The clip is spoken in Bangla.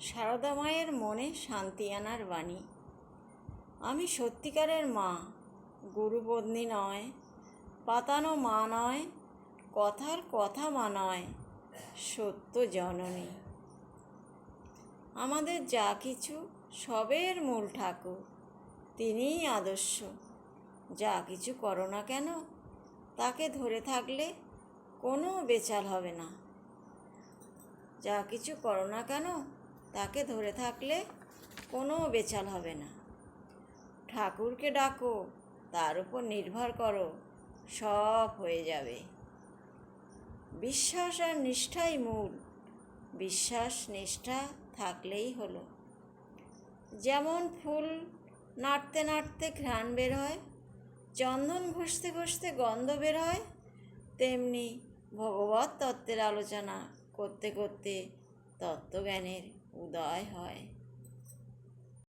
সারদা মায়ের মনে শান্তি আনার বাণী। আমি সত্যিকারের মা গুরুপত্নী নয়, পাতানো মা নয়, কথার কথা মা নয়, সত্য জননী। আমাদের যা কিছু সবের মূল ঠাকুর, তিনিই আদর্শ। যা কিছু করো না কেন, তাকে ধরে থাকলে কোনো বেচাল হবে না। যা কিছু করো না কেন তাকে ধরে থাকলে কোনো বেচাল হবে না। ঠাকুরকে ডাকো, তার উপর নির্ভর করো, সব হয়ে যাবে। বিশ্বাস আর নিষ্ঠাই মূল। বিশ্বাস, নিষ্ঠা থাকলেই হলো। যেমন ফুল নাড়তে নাড়তে ঘ্রাণ বের হয়, চন্দন ঘষতে ঘষতে গন্ধ বের হয়, তেমনি ভগবত তত্ত্বের আলোচনা করতে করতে তত্ত্বজ্ঞানের উদয় হয়।